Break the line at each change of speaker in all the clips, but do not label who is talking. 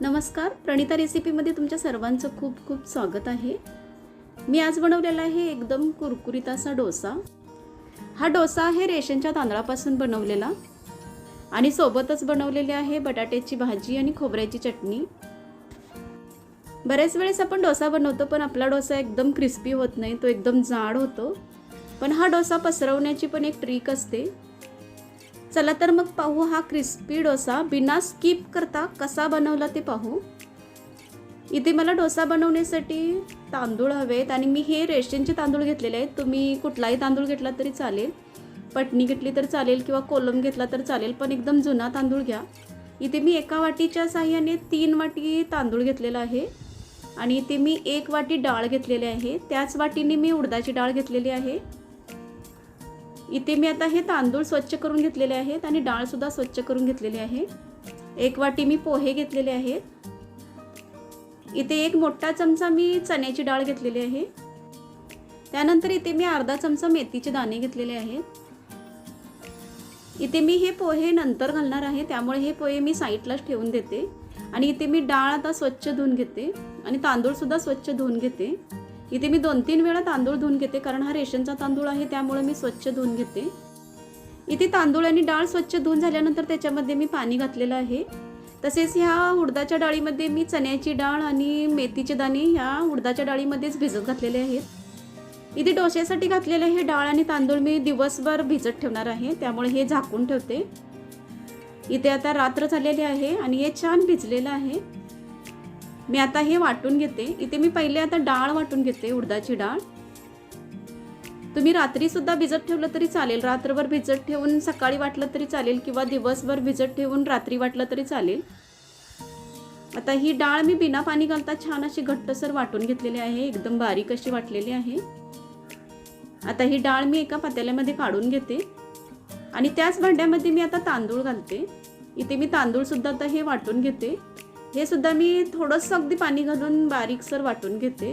नमस्कार. प्रणिता रेसिपीमध्ये तुमच्या सर्वांचं खूप खूप स्वागत आहे. मी आज बनवलेला आहे एकदम कुरकुरीत असा डोसा. हा डोसा आहे रेशनच्या तांदळापासून बनवलेला. आणि सोबतच बनवलेली आहे बटाट्याची भाजी आणि खोबऱ्याची चटणी. बऱ्याच वेळेस आपण डोसा बनवतो पण आपला डोसा एकदम क्रिस्पी होत नाही तो एकदम जाड होतो. पण हा डोसा पसरवण्याची पण एक ट्रिक असते. चला तर मग पाहू हा क्रिस्पी डोसा. बिना स्किप करता कसा बनवला ते पाहू. इथे मला डोसा बनवण्यासाठी तांदूळ हवेत आणि मी हे रेशनचे तांदूळ घेतलेले आहेत. तुम्ही कुठलाही तांदूळ घेतला तरी चालेल. पटणी घेतली तर चालेल किंवा कोलम घेतला तर चालेल पण एकदम जुना तांदूळ घ्या. इथे मी एका वाटीच्या साह्याने तीन वाटी तांदूळ घेतलेला आहे. आणि इथे मी एक वाटी डाळ घेतलेली आहे. त्याच वाटीने मी उडदाची डाळ घेतलेली आहे. इथे मी आता हे तांदूळ स्वच्छ करून घेतलेले आहेत आणि डाळसुद्धा स्वच्छ करून घेतलेली आहे. एक वाटी मी पोहे घेतलेले आहेत. इथे एक मोठा चमचा मी चण्याची डाळ घेतलेली आहे. त्यानंतर इथे मी अर्धा चमचा मेथीचे दाणे घेतलेले आहेत. इथे मी हे पोहे नंतर घालणार आहे त्यामुळे हे पोहे मी साईडलाच ठेवून देते. आणि इथे मी डाळ आता स्वच्छ धुवून घेते आणि तांदूळसुद्धा स्वच्छ धुवून घेते. इथे मी दोन तीन वेळा तांदूळ धुवून घेते कारण हा रेशनचा तांदूळ आहे त्यामुळे मी स्वच्छ धुवून घेते. इथे तांदूळ आणि डाळ स्वच्छ धुवून झाल्यानंतर त्याच्यामध्ये मी पाणी घातलेलं आहे. तसेच ह्या उडदाच्या डाळीमध्ये मी चण्याची डाळ आणि मेथीचे दाणे ह्या उडदाच्या डाळीमध्येच भिजत घातलेले आहेत. इथे डोश्यासाठी घातलेले हे डाळ आणि तांदूळ मी दिवसभर भिजत ठेवणार आहे त्यामुळे हे झाकून ठेवते. इथे आता रात्र झालेली आहे आणि हे छान भिजलेलं आहे. मी आता हे वाटून घेते. इथे मी पहिले आता डाळ वाटून घेते उडदाची डाळ. तुम्ही रात्रीसुद्धा भिजत ठेवलं तरी चालेल. रात्रभर भिजत ठेवून सकाळी वाटलं तरी चालेल किंवा दिवसभर भिजत ठेवून रात्री वाटलं तरी चालेल. आता ही डाळ मी बिना पाणी घालता छान अशी घट्टसर वाटून घेतलेली आहे. एकदम बारीक अशी वाटलेली आहे. आता ही डाळ मी एका पातेल्यामध्ये काढून घेते. आणि त्याच भांड्यामध्ये मी आता तांदूळ घालते. इथे मी तांदूळसुद्धा आता हे वाटून घेते. हे सुद्धा मी थोडंसं अगदी पाणी घालून बारीकसर वाटून घेते.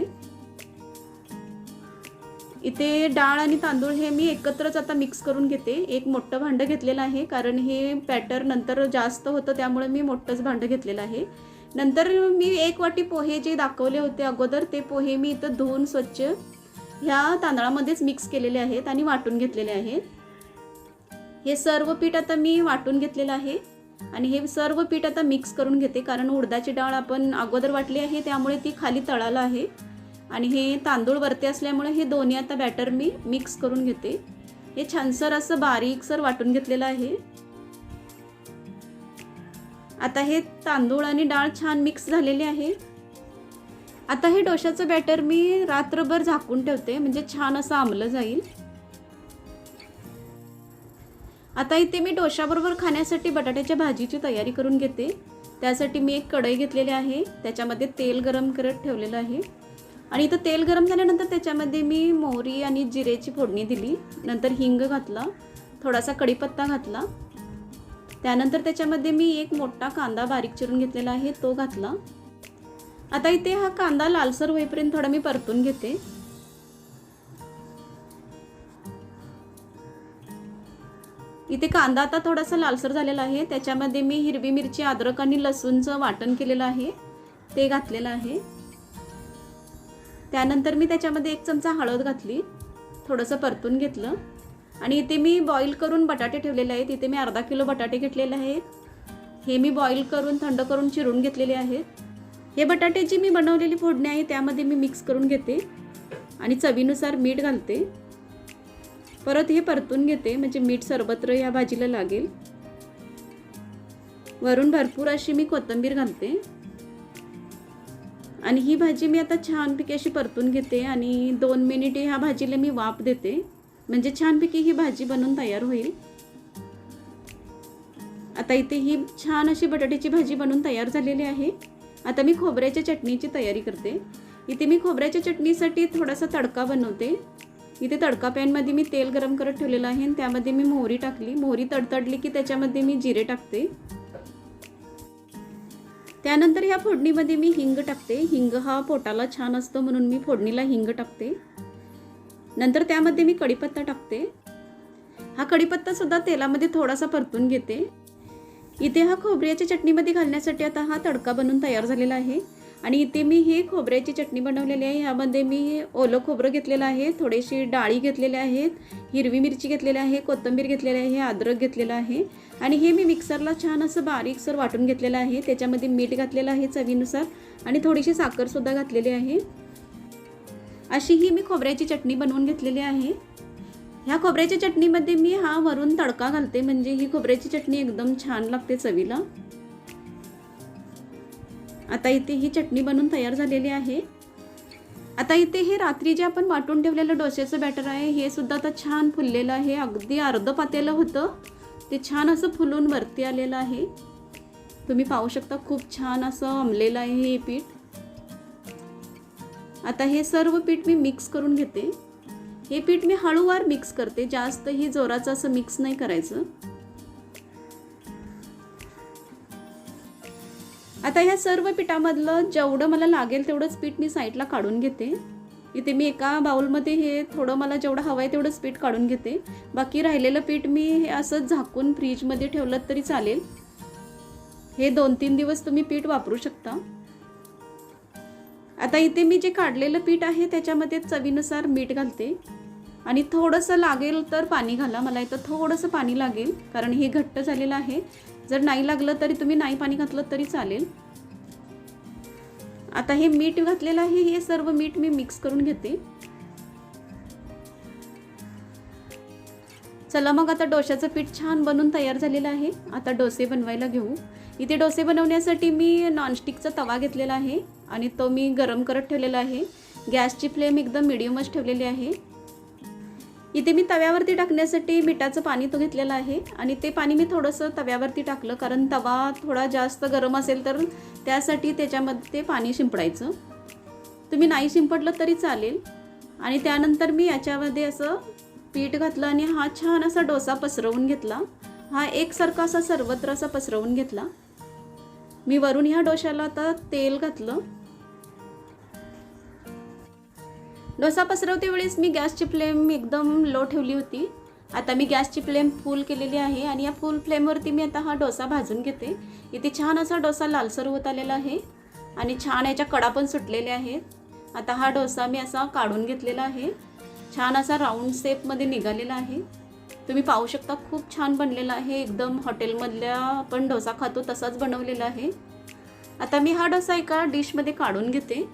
इथे डाळ आणि तांदूळ हे मी एकत्रच आता मिक्स करून घेते. एक मोठं भांडं घेतलेलं आहे कारण हे पॅटर नंतर जास्त होतं त्यामुळे मी मोठंच भांडं घेतलेलं आहे. नंतर मी एक वाटी पोहे जे दाखवले होते अगोदर ते पोहे मी इथं धुवून स्वच्छ ह्या तांदळामध्येच मिक्स केलेले आहेत आणि वाटून घेतलेले आहेत. हे सर्व पीठ आता मी वाटून घेतलेलं आहे. आणि हे सर्व पीठ आता मिक्स करून घेते कारण उडदाची डाळ आपण अगोदर वाटली आहे त्यामुळे ती खाली तळाला आहे. आणि हे तांदूळ वरती असल्यामुळे हे दोन्ही आता बॅटर मी मिक्स करून घेते. हे छानसर असं बारीकसर वाटून घेतलेलं आहे. आता हे तांदूळ आणि डाळ छान मिक्स झालेले आहे. आता हे डोशाचं बॅटर मी रात्रभर झाकून ठेवते म्हणजे छान असं आंबलं जाईल. आता इथे मी डोशाबरोबर खाण्यासाठी बटाट्याच्या भाजीची तयारी करून घेते. त्यासाठी मी एक कढई घेतलेली आहे. त्याच्यामध्ये तेल गरम करत ठेवलेलं आहे. आणि इथं तेल गरम झाल्यानंतर त्याच्यामध्ये मी मोहरी आणि जिरेची फोडणी दिली. नंतर हिंग घातला. थोडासा कढीपत्ता घातला. त्यानंतर त्याच्यामध्ये मी एक मोठा कांदा बारीक चिरून घेतलेला आहे. तो घातला. आता इथे हा कांदा लालसर होईपर्यंत थोडा मी परतून घेते. इथे कांदा आता थोडासा लालसर झालेला आहे. त्याच्यामध्ये मी हिरवी मिरची अद्रक आणि लसूणचं वाटण केलेलं आहे. ते घातलेलं आहे. त्यानंतर मी त्याच्यामध्ये एक चमचा हळद घातली. थोडंसं परतून घेतलं. आणि इथे मी बॉईल करून बटाटे ठेवलेले आहेत. इथे मी अर्धा किलो बटाटे घेतलेले आहेत. हे मी बॉईल करून थंड करून चिरून घेतलेले आहेत. हे बटाटे जी मी बनवलेली फोडणी आहे त्यामध्ये मी मिक्स करून घेते. आणि चवीनुसार मीठ घालते. परत हे परतून घेते म्हणजे मीठ सर्वत्र या भाजीला लागेल. वरून भरपूर अशी मी कोथिंबीर घालते. आणि ही भाजी मी आता छानपैकी अशी परतून घेते आणि दोन मिनिटे ह्या भाजीला मी वाफ देते. म्हणजे छानपैकी ही भाजी बनवून तयार होईल. आता इथे ही छान अशी बटाट्याची भाजी बनवून तयार झालेली आहे. आता मी खोबऱ्याच्या चटणीची तयारी करते. इथे मी खोबऱ्याच्या चटणीसाठी थोडासा तडका बनवते. इथे तडका पॅनमध्ये मी तेल गरम करत ठेवलेलं आहे आणि त्यामध्ये मी मोहरी टाकली. मोहरी तडतडली की त्याच्यामध्ये मी जिरे टाकते. त्यानंतर ह्या फोडणीमध्ये मी हिंग टाकते. हिंग हा पोटाला छान असतो म्हणून मी फोडणीला हिंग टाकते. नंतर त्यामध्ये मी कढीपत्ता टाकते. हा कढीपत्तासुद्धा तेलामध्ये थोडासा परतून घेते. इथे हा खोबऱ्याच्या चटणीमध्ये घालण्यासाठी आता हा तडका बनवून तयार झालेला आहे. आणि इथे मी ही खोबऱ्याची चटणी बनवलेली आहे. ह्यामध्ये मी ओलं खोबरं घेतलेलं आहे थोडीशी डाळी घेतलेल्या आहेत हिरवी मिरची घेतलेली आहे कोथिंबीर घेतलेली आहे अद्रक घेतलेलं आहे. आणि हे मी मिक्सरला छान असं बारीकसर वाटून घेतलेलं आहे. त्याच्यामध्ये मीठ घातलेलं आहे चवीनुसार आणि थोडीशी साखरसुद्धा घातलेली आहे. अशी ही मी खोबऱ्याची चटणी बनवून घेतलेली आहे. ह्या खोबऱ्याच्या चटणीमध्ये मी हा वरून तडका घालते म्हणजे ही खोबऱ्याची चटणी एकदम छान लागते चवीला. आता इथे ही चटणी बनवून तयार झालेली आहे. आता इथे हे रात्री जे आपण वाटून ठेवलेलं डोश्याचं बॅटर आहे हे सुद्धा आता छान फुललेलं आहे. अगदी अर्ध पातेलं होतं. ते छान असं फुलून वरती आलेलं आहे. तुम्ही पाहू शकता खूप छान असं अमलेलं आहे हे पीठ. आता हे सर्व पीठ मी मिक्स करून घेते. हे पीठ मी हळूवार मिक्स करते. जास्त ही जोराचं असं मिक्स नाही करायचं. आता ह्या सर्व पिठामधलं जेवढं मला लागेल तेवढंच पीठ मी साईडला काढून घेते. इथे मी एका बाउलमध्ये हे थोडं मला जेवढं हवं आहे तेवढंच पीठ काढून घेते. बाकी राहिलेलं पीठ मी हे असं झाकून फ्रीजमध्ये ठेवलं तरी चालेल. हे दोन तीन दिवस तुम्ही पीठ वापरू शकता. आता इथे मी जे काढलेलं पीठ आहे त्याच्यामध्ये चवीनुसार मीठ घालते. आणि थोडंसं लागेल तर पाणी घाला. मला इथं थोडंसं पाणी लागेल कारण हे घट्ट झालेलं आहे. जर नाही लागलं तरी तुम्ही नाही पाणी घातलं तरी चालेल. आता हे मीठ घातलेलं आहे हे सर्व मीठ मी मिक्स करून घेते. चला मग आता डोश्याचं पीठ छान बनून तयार झालेलं आहे. आता डोसे बनवायला घेऊ. इथे डोसे बनवण्यासाठी मी नॉनस्टिकचा तवा घेतलेला आहे आणि तो मी गरम करत ठेवलेला आहे. गॅसची फ्लेम एकदम मिडियमच ठेवलेली आहे. इथे मी तव्यावरती टाकण्यासाठी मिठाचं पाणी तो घेतलेलं आहे. आणि ते पाणी मी थोडंसं तव्यावरती टाकलं. कारण तवा थोडा जास्त गरम असेल तर त्यासाठी त्याच्यामध्ये ते पाणी शिंपडायचं. तुम्ही नाही शिंपडलं तरी चालेल. आणि त्यानंतर मी याच्यामध्ये असं पीठ घातलं आणि हा छान असा डोसा पसरवून घेतला. हा एकसारखा असा सर्वत्र असा पसरवून घेतला. मी वरून ह्या डोशाला आता तेल घातलं. डोसा पसरवते वेळेस मी गॅसची फ्लेम एकदम लो ठेवली होती. आता मी गॅसची फ्लेम फुल केलेली आहे आणि या फुल फ्लेमवरती मी आता हा डोसा भाजून घेते. इथे छान असा डोसा लालसर होत आलेला आहे आणि छान याच्या कडा पण सुटलेल्या आहेत. आता हा डोसा मी असा काढून घेतलेला आहे. छान असा राऊंड शेपमध्ये निघालेला आहे. तुम्ही पाहू शकता खूप छान बनलेला आहे. एकदम हॉटेलमधल्या आपण डोसा खातो तसाच बनवलेला आहे. आता मी हा डोसा एका डिशमध्ये काढून घेते.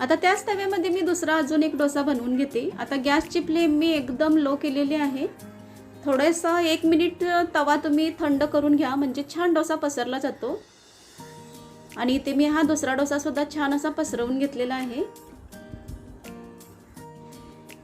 आता त्याच तव्यामध्ये मी दुसरा अजून एक डोसा बनवून घेते. आता गॅसची फ्लेम मी एकदम लो केलेली आहे. थोडंसं एक मिनिट तवा तुम्ही थंड करून घ्या म्हणजे छान डोसा पसरला जातो. आणि इथे मी हा दुसरा डोसासुद्धा छान असा पसरवून घेतलेला आहे.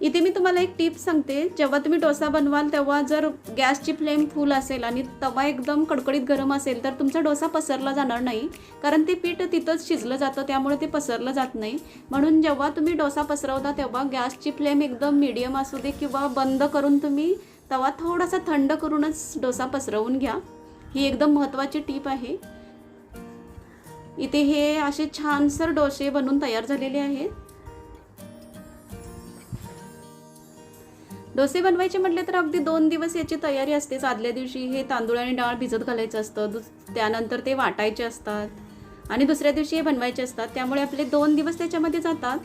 इथे मी तुम्हाला एक टिप सांगते. जेव्हा तुम्ही डोसा बनवाल तेव्हा जर गॅसची फ्लेम फुल असेल आणि तवा एकदम कडकडीत गरम असेल तर तुमचा डोसा पसरला जाणार नाही. कारण ते पीठ तिथंच शिजलं जातं त्यामुळे ते पसरलं जात नाही. म्हणून जेव्हा तुम्ही डोसा पसरवता तेव्हा गॅसची फ्लेम एकदम मिडियम असू दे किंवा बंद करून तुम्ही तवा थोडासा थंड करूनच डोसा पसरवून घ्या. ही एकदम महत्त्वाची टीप आहे. इथे हे असे छानसर डोसे बनून तयार झालेले आहेत. डोसे बनवायचे म्हटले तर अगदी दोन दिवस याची तयारी असतेच आदल्या दिवशी हे तांदूळ आणि डाळ भिजत घालायचं असतं. दुस त्यानंतर ते वाटायचे असतात. आणि दुसऱ्या दिवशी हे बनवायचे असतात. त्यामुळे आपले दोन दिवस त्याच्यामध्ये जातात.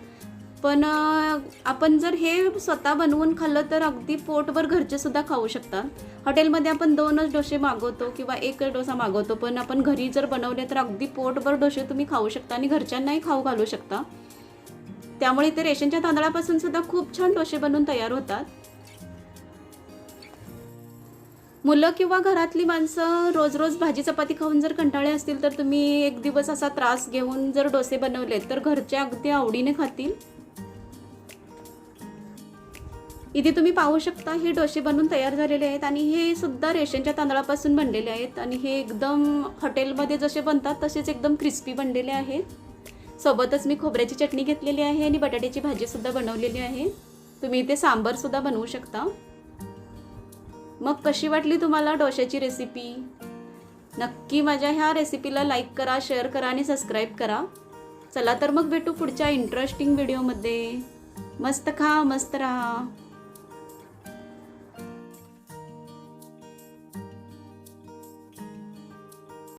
पण आपण जर हे स्वतः बनवून खाल्लं तर अगदी पोटभर घरचे सुद्धा खाऊ शकतात. हॉटेलमध्ये आपण दोनच डोसे मागवतो किंवा एक डोसा मागवतो. पण आपण घरी जर बनवले तर अगदी पोटभर डोसे तुम्ही खाऊ शकता आणि घरच्यांनाही खाऊ घालू शकता. त्यामुळे ते रेशनच्या तांदळापासून सुद्धा खूप छान डोसे बनवून तयार होतात. मुलं किंवा घरातली माणसं रोज रोज भाजी चपाती खाऊन जर कंटाळे असतील तर तुम्ही एक दिवस असा त्रास घेऊन जर डोसे बनवले तर घरच्या अगदी आवडीने खातील. इथे तुम्ही पाहू शकता हे डोसे बनवून तयार झालेले आहेत आणि हे सुद्धा रेशनच्या तांदळापासून बनलेले आहेत आणि हे एकदम हॉटेलमध्ये जसे बनतात तसेच एकदम क्रिस्पी बनलेले आहेत. सोबतच मी खोबऱ्याची चटणी घेतलेली आहे आणि बटाट्याची भाजीसुद्धा बनवलेली आहे. तुम्ही इथे सांबारसुद्धा बनवू शकता. मग कशी वाटली तुम्हाला डोश्याची रेसिपी नक्की माझ्या ह्या रेसिपीला लाईक करा शेअर करा आणि सबस्क्राईब करा. चला तर मग भेटू पुढच्या इंटरेस्टिंग व्हिडिओमध्ये मस्त खा मस्त राहा.